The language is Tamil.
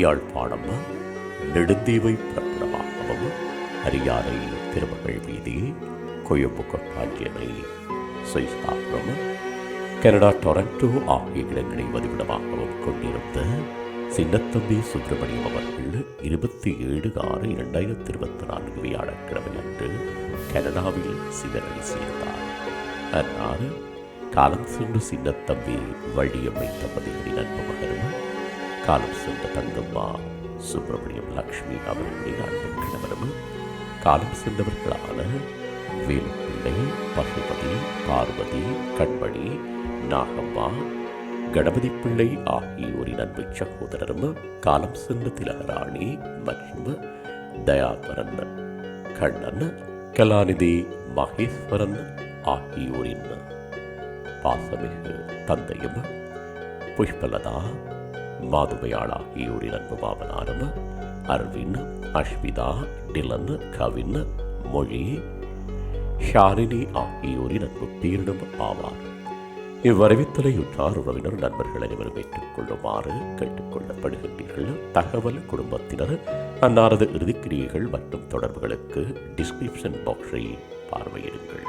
யாழ்ப்பாணம் நெடுந்தீவை பிரபலமாகவும் அரியாலை திருமகள் வீதி கொழும்பு கொட்டாஞ்சியனை சுவிஸ்தாபுரம் கனடா டொரண்டோ ஆகிய இடங்களை வதிவிடமாகவும் கொண்டிருந்த சின்னத்தம்பி சுப்பிரமணியம் அவர்கள் இருபத்தி ஏழு ஆறு இரண்டாயிரத்தி இருபத்தி நான்கு வியாழக்கிழமை அன்று கனடாவில் சிதறடி சேர்ந்தார். அன்னார் காலம் சென்று சின்னத்தம்பி வள்ளியம்மை தம்பதிகளின் அன்பு மகனும் காலம் சென்ற தங்கம்மா சுப்பிரமணியம் லக்ஷ்மி அவர்களின் அன்பு கிழவரும் காலம் சென்றவர்களான வேலுப்பிள்ளை பசுபதி பார்வதி கண்மணி நாகம்மா கணபதி பிள்ளை ஆகியோரின் அன்பு சகோதரரும் காலம் சென்ற திலகராணி மற்றும் தயாகரன் கண்ணன் கலாநிதி மகேஸ்வரன் ஆகியோரின் பாசமிகு தந்தையும் புஷ்பலதா மாதுமையாள் ஆகியோரின் அன்பு மாமனாரும் அரவின் அஷ்மிதா டிலன் கவின் மொழி ஷாலினி ஆகியோரின் அன்பு பேரிடம் ஆவார். இவ்வரவித்தலையுற்றார் உறவினர் நண்பர்கள் அனைவரும் ஏற்றுக்கொள்ளுமாறு கேட்டுக்கொள்ளப்படுகின்றீர்கள். தகவல் குடும்பத்தினர் அன்னாரது இறுதிக்கிரியைகள் மற்றும் தொடர்புகளுக்கு டிஸ்கிரிப்ஷன் பாக்ஸை பார்வையிடுங்கள்.